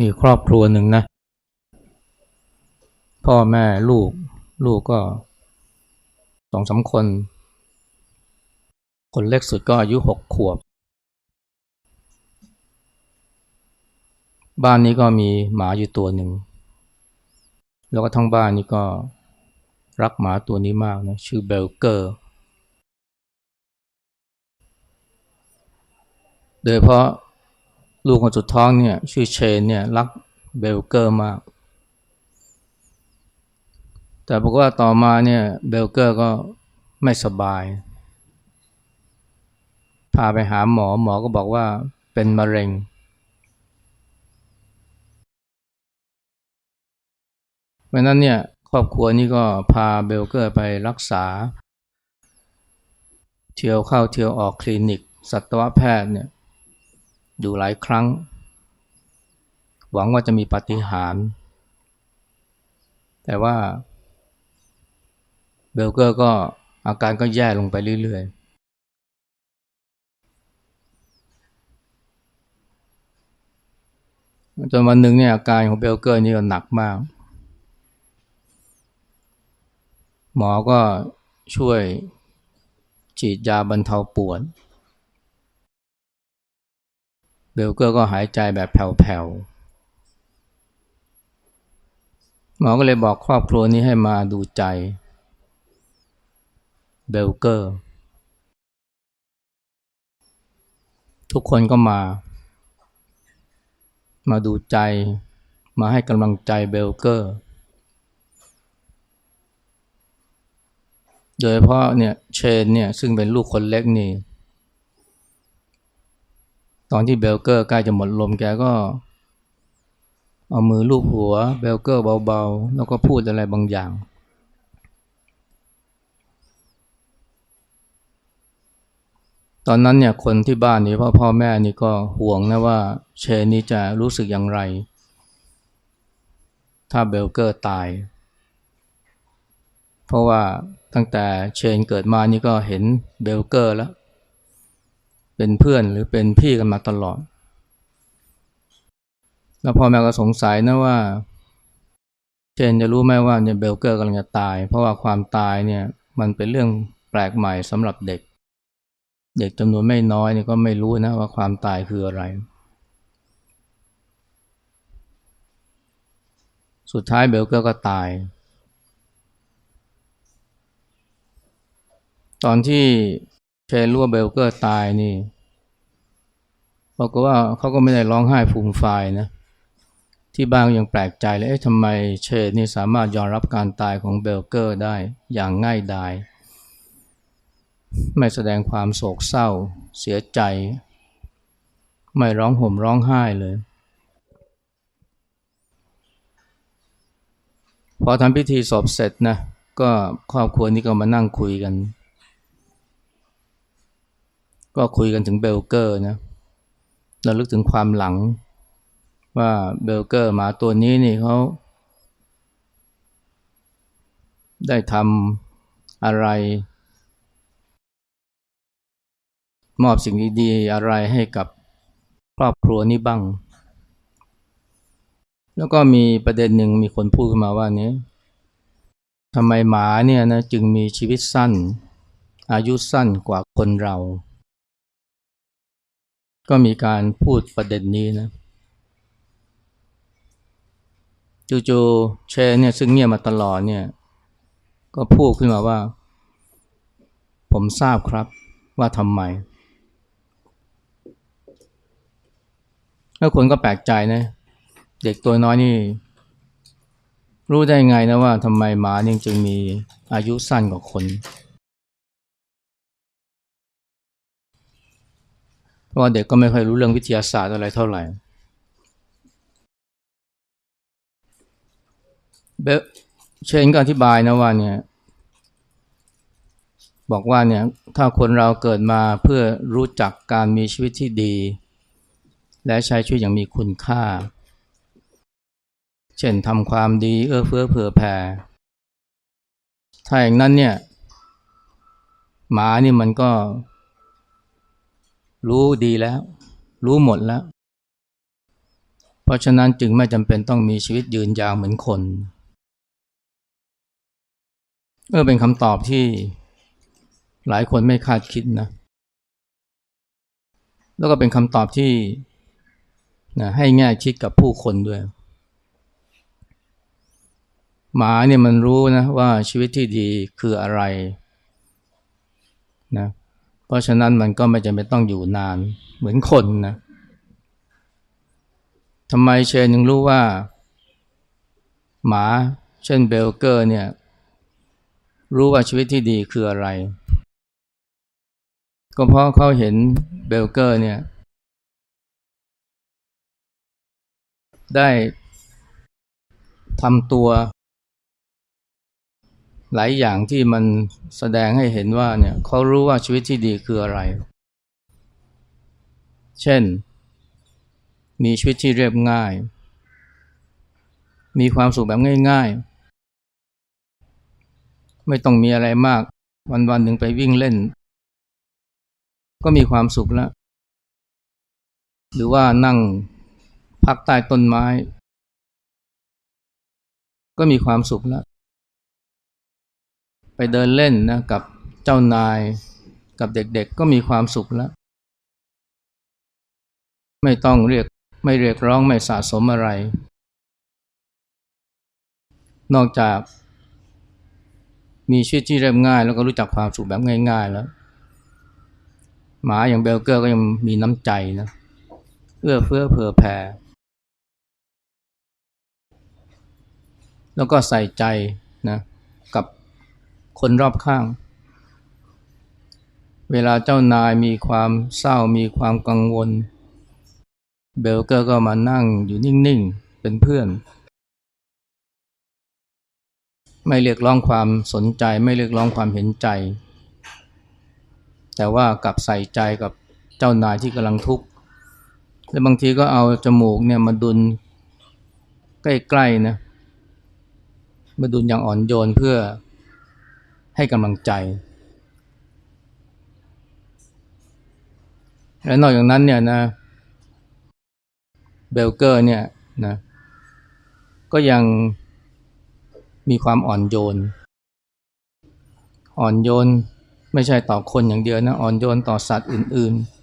มีครอบครัวหนึ่งนะ พ่อแม่ลูก ลูกก็สองสาคน คนเล็กสุดก็อายุหกขวบ บ้านนี้ก็มีหมาอยู่ตัวหนึ่ง แล้วก็ทั้งบ้านนี้ก็รักหมาตัวนี้มากนะ ชื่อเบลเกอร์ โดยเพราะ ลูกคนสุดท้องเนี่ยชื่อเชนเนี่ยรักเบลเกอร์มาก แต่บอกว่าต่อมาเนี่ยเบลเกอร์ก็ไม่สบาย พาไปหาหมอหมอก็บอกว่าเป็นมะเร็ง เพราะนั้นเนี่ยครอบครัวนี้ก็พาเบลเกอร์ไปรักษา เที่ยวเข้าเที่ยวออกคลินิก สัตวแพทย์เนี่ย อยู่หลายครั้ง หวังว่าจะมีปาฏิหาริย์แต่ว่าเบลเกอร์ก็อาการก็แย่ลงไปเรื่อยๆจนวันหนึ่งเนี่ยอาการของเบลเกอร์นี่ก็หนักมาก หมอก็ช่วยฉีดยาบรรเทาปวด เบลเกอร์ก็หายใจแบบแผ่วๆ หมอก็เลยบอกครอบครัวนี้ให้มาดูใจ เบลเกอร์ ทุกคนก็มา มาดูใจ มาให้กำลังใจเบลเกอร์ โดยเฉพาะเนี่ยเชนเนี่ยซึ่งเป็นลูกคนเล็กนี่ ตอนที่เบลเกอร์ใกล้จะหมดลมแกก็ เอามือลูบหัวเบลเกอร์เบาๆ แล้วก็พูดอะไรบางอย่าง ตอนนั้นเนี่ยคนที่บ้านนี่พ่อพ่อแม่นี่ก็ห่วงนะว่าเชนนี่จะรู้สึกอย่างไร ถ้าเบลเกอร์ตาย เพราะว่าตั้งแต่เชนเกิดมานี่ก็เห็นเบลเกอร์แล้ว เป็นเพื่อนหรือเป็นพี่กันมาตลอด แล้วพ่อแม่ก็สงสัยนะว่า เชนจะรู้ไหมว่าเนี่ยเบลเกอร์กำลังจะตาย เพราะว่าความตายเนี่ยมันเป็นเรื่องแปลกใหม่สำหรับเด็ก เด็กจำนวนไม่น้อยเนี่ยก็ไม่รู้นะว่าความตายคืออะไร สุดท้ายเบลเกอร์ก็ตายตอนที่ เชนรู้ว่าเบลเกอร์ตายนี่บอกว่าเขาก็ไม่ได้ร้องไห้ฟูมฟายนะ ที่บ้านยังแปลกใจเลยเอ๊ะทำไมเชนนี่สามารถยอมรับการตายของเบลเกอร์ได้อย่างง่ายดาย ไม่แสดงความโศกเศร้า เสียใจ ไม่ร้องห่มร้องไห้เลย พอทำพิธีศพเสร็จนะ ก็ครอบครัวนี้ก็มานั่งคุยกัน ก็คุยกันถึงเบลเกอร์นะเราลึกถึงความหลังว่าเบลเกอร์หมาตัวนี้นี่เขาได้ทำอะไร มอบสิ่งดีๆอะไรให้กับครอบครัวนี้บ้าง แล้วก็มีประเด็นหนึ่งมีคนพูดขึ้นมาว่านี้ทำไมหมาเนี่ยนะจึงมีชีวิตสั้น อายุสั้นกว่าคนเรา ก็มีการพูดประเด็นนี้นะจู่ๆเชนเนี่ยซึ่งเงียบมาตลอดเนี่ย ก็พูดขึ้นมาว่า ผมทราบครับว่าทำไมแล้วคนก็แปลกใจนะ เด็กตัวน้อยนี่ รู้ได้ไงนะว่าทำไมหมาเนี่ยจึงมีอายุสั้นกว่าคน ว่าเด็กก็ไม่ค่อยรู้เรื่องวิทยาศาสตร์อะไรเท่าไหร่เบเชนก็อธิบายนะว่าเนี่ยบอกว่าเนี่ยถ้าคนเราเกิดมาเพื่อรู้จักการมีชีวิตที่ดี และใช้ชีวิตอย่างมีคุณค่า เช่นทำความดีเอื้อเฟื้อเผื่อแผ่ถ้าอย่างนั้นเนี่ยหมานี่มันก็ รู้ดีแล้ว รู้หมดแล้ว เพราะฉะนั้นจึงไม่จำเป็นต้องมีชีวิตยืนยาวเหมือนคนเออเป็นคำตอบที่หลายคนไม่คาดคิดนะ แล้วก็เป็นคำตอบที่นะให้ง่ายคิดกับผู้คนด้วย หมาเนี่ยมันรู้นะว่าชีวิตที่ดีคืออะไรนะ เพราะฉะนั้นมันก็ไม่จำเป็นต้องอยู่นานเหมือนคนนะทำไมเชนยังรู้ว่า หมาเช่นเบลเกอร์เนี่ย รู้ว่าชีวิตที่ดีคืออะไร ก็เพราะเขาเห็นเบลเกอร์เนี่ย ได้ทำตัว หลายอย่างที่มันแสดงให้เห็นว่าเนี่ยเขารู้ว่าชีวิตที่ดีคืออะไร เช่น มีชีวิตที่เรียบง่าย มีความสุขแบบง่าย ๆ ไม่ต้องมีอะไรมาก วันๆหนึ่งไปวิ่งเล่น ก็มีความสุขแล้ว หรือว่านั่งพักใต้ต้นไม้ ก็มีความสุขแล้ว ไปเดินเล่นนะกับเจ้านายกับเด็กๆก็มีความสุขแล้ว ไม่ต้องเรียกไม่เรียกร้องไม่สะสมอะไร นอกจาก มีชีวิตที่เรียบง่าย แล้วก็รู้จักความสุขแบบง่าย ๆ แล้ว หมาอย่างเบลเกอร์ก็ยังมีน้ำใจนะเอื้อเฟื้อเผื่อแผ่แล้วก็ใส่ใจ คนรอบข้าง เวลาเจ้านายมีความเศร้ามีความกังวล เบลเกอร์ก็มานั่งอยู่นิ่งๆ เป็นเพื่อน ไม่เรียกร้องความสนใจไม่เรียกร้องความเห็นใจ แต่ว่ากลับใส่ใจกับเจ้านายที่กำลังทุกข์และบางทีก็เอาจมูกเนี่ยมาดุลใกล้ๆนะมาดุลอย่างอ่อนโยนเพื่อ ให้กำลังใจ และนอกจากนั้นเนี่ยนะเบลเกอร์เนี่ยนะก็ยังมีความอ่อนโยน อ่อนโยนไม่ใช่ต่อคนอย่างเดียวนะ อ่อนโยนต่อสัตว์อื่นๆ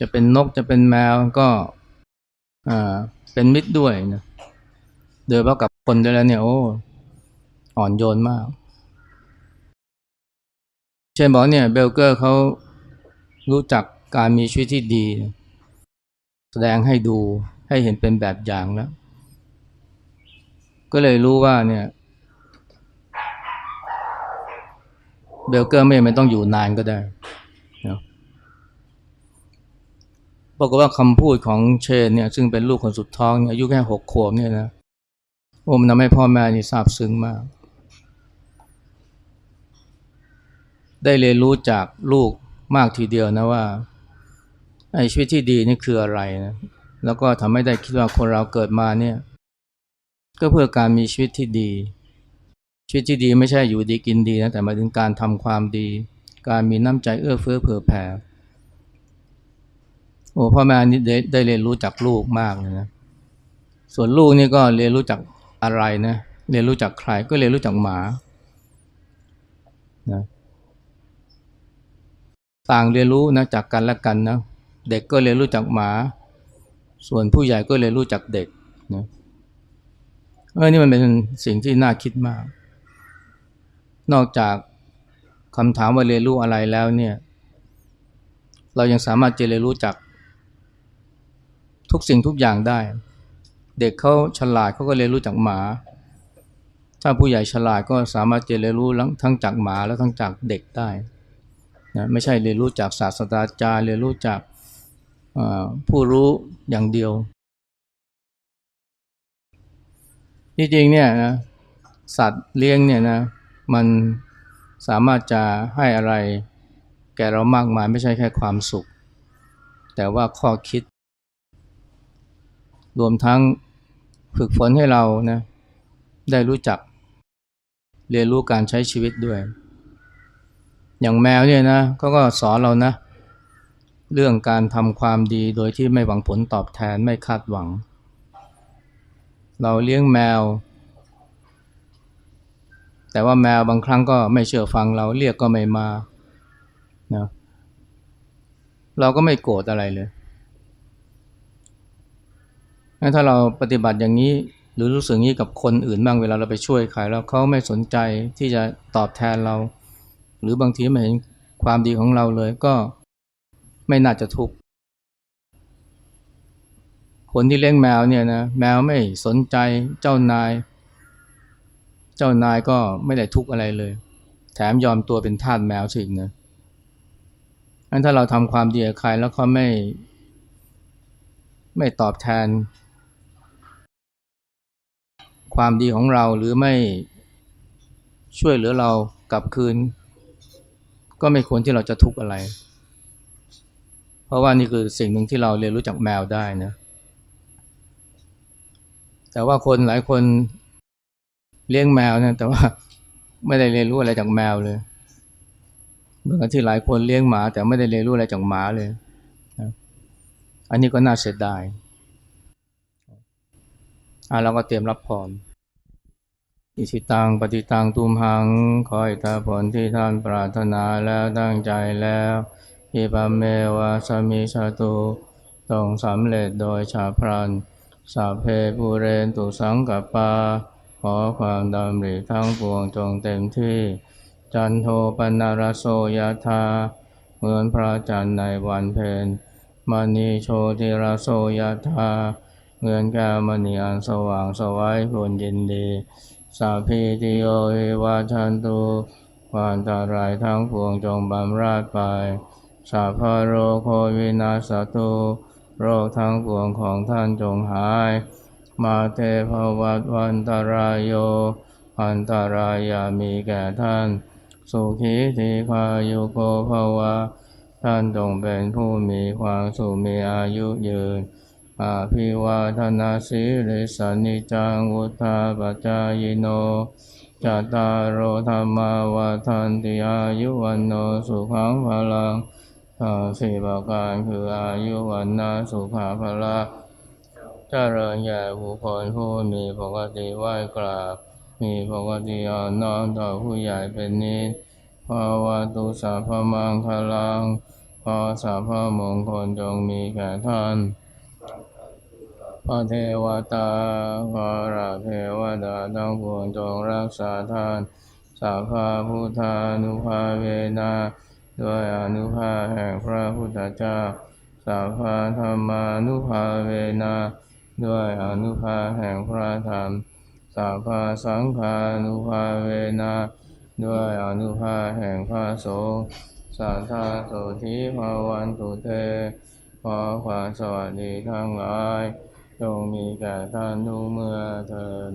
จะเป็นนกจะเป็นแมวก็เป็นมิตรด้วยนะ โดยเฉพาะกับคนด้วยแล้วเนี่ยโอ้อ่อนโยนมาก เช่นบอกเนี่ยเบลเกอร์เขารู้จักการมีชีวิตที่ดี แสดงให้ดูให้เห็นเป็นแบบอย่างแล้ว ก็เลยรู้ว่าเนี่ย เบลเกอร์ไม่ไม่ต้องอยู่นานก็ได้นะบอกว่าคำพูดของเชนเนี่ย ซึ่งเป็นลูกคนสุดท้องอายุแค่หกขวบเนี่ยนะ โอ้มันทำให้พ่อแม่นี่ซาบซึ้งมาก ได้เรียนรู้จากลูกมากทีเดียวนะว่าไอ้ชีวิตที่ดีนี่คืออะไรนะแล้วก็ทำให้ได้คิดว่าคนเราเกิดมาเนี่ย ก็เพื่อการมีชีวิตที่ดี ชีวิตที่ดีไม่ใช่อยู่ดีกินดีนะแต่หมายถึงการทำความดี การมีน้ำใจเอื้อเฟื้อเผื่อแผ่โอ้พ่อแม่นี่ได้เรียนรู้จากลูกมากเลยนะส่วนลูกนี่ก็เรียนรู้จาก อะไรนะเรียนรู้จากใครก็เรียนรู้จากหมานะต่างเรียนรู้นะจากกันและกันนะเด็กก็เรียนรู้จากหมา ส่วนผู้ใหญ่ก็เรียนรู้จากเด็กนะเออนี่มันเป็นสิ่งที่น่าคิดมาก นอกจากคำถามว่าเรียนรู้อะไรแล้วเนี่ย เรายังสามารถจะเรียนรู้จากทุกสิ่งทุกอย่างได้ เด็กเขาฉลาดเขาก็เรียนรู้จากหมา ถ้าผู้ใหญ่ฉลาดก็สามารถจะเรียนรู้ทั้งจากหมาและทั้งจากเด็กได้นะไม่ใช่เรียนรู้จากศาสตราจารย์เรียนรู้จากผู้รู้อย่างเดียวที่จริงเนี่ยนะสัตว์เลี้ยงเนี่ยนะมันสามารถจะให้อะไรแก่เรามากมายไม่ใช่แค่ความสุข แต่ว่าข้อคิด รวมทั้ง ฝึกฝนให้เรานะได้รู้จักเรียนรู้การใช้ชีวิตด้วย อย่างแมวเนี่ยนะเขาก็สอนเรานะ เรื่องการทำความดีโดยที่ไม่หวังผลตอบแทนไม่คาดหวัง เราเลี้ยงแมว แต่ว่าแมวบางครั้งก็ไม่เชื่อฟังเราเรียกก็ไม่มานะเราก็ไม่โกรธอะไรเลย งั้นถ้าเราปฏิบัติอย่างนี้หรือรู้สึกงี้กับคนอื่นบ้างเวลาเราไปช่วยใครแล้วเขาไม่สนใจที่จะตอบแทนเรา หรือบางทีไม่เห็นความดีของเราเลยก็ไม่น่าจะทุกข์คนที่เลี้ยงแมวเนี่ยนะแมวไม่สนใจเจ้านาย เจ้านายก็ไม่ได้ทุกข์อะไรเลย แถมยอมตัวเป็นทาสแมวสิอีกนะงั้นถ้าเราทำความดีกับใครแล้วเขาไม่ไม่ตอบแทน ความดีของเราหรือไม่ช่วยเหลือเรากลับคืน ก็ไม่ควรที่เราจะทุกข์อะไร เพราะว่านี่คือสิ่งหนึ่งที่เราเรียนรู้จากแมวได้นะ แต่ว่าคนหลายคนเลี้ยงแมวนะแต่ว่าไม่ได้เรียนรู้อะไรจากแมวเลย เหมือนกับที่หลายคนเลี้ยงหมา แต่ไม่ได้เรียนรู้อะไรจากหมาเลยนะอันนี้ก็น่าเสียดาย อะเราก็เตรียมรับพรอิชิตังปฏิตังตุมหังขอให้ตาผลที่ท่านปรารถนาแล้วตั้งใจแล้วอิปะเมวะสมิชาตุต้องสำเร็จโดยชาพรันสัพเพปูเรนตุสังกปปา ขอความดำริทั้งปวงจงเต็มที่ จันโทปนารโสยธาเหมือนพระจันทร์ในวันเพ็ญมณีโชติรโสยธา เงินแก้มณีอันสว่างสวัยควรยินดีสัพพิติโยวิวัชันตุความตรายทั้งปวงจงบำราดไปสัพพะโรโควินาสตุโรคทั้งปวงของท่านจงหาย มาเตภวัตวันตรายโย อันตรายามีแก่ท่าน สุขีทีพายุโกภวะ ท่านจงเป็นผู้มีความสุขมีอายุยืน อาภิวาทนาสิริสานิจังวุธาปจายโนจัตตารโอธรรมาวาทันติอายุวันโนสุขังพลังสี่ประการคืออายุวันนาสุขาพละเจริญแก่บุคคลผู้มีปกติไหว้กราบ มีปกติอ่อนน้อมต่อผู้ใหญ่เป็นนิสภาวะตุสัพพมังคลังขอสัพพมงคลจงมีแก่ท่าน พระเทวตาขอราเทวดาทั้งปวงจงรักษาท่านสัพพะพุทธานุภาเวนะด้วยอนุภาแห่งพระพุทธเจ้าสัพพะธรรมานุภาเวนะด้วยอนุภาแห่งพระธรรมสัพพะสังฆานุภาเวนะด้วยอนุภาแห่งพระสงฆ์สัทธาโสธิภาวันตุเตขอความสวัสดีทั้งหลาย จงมีแก่ท่านทุกเมื่อเทิน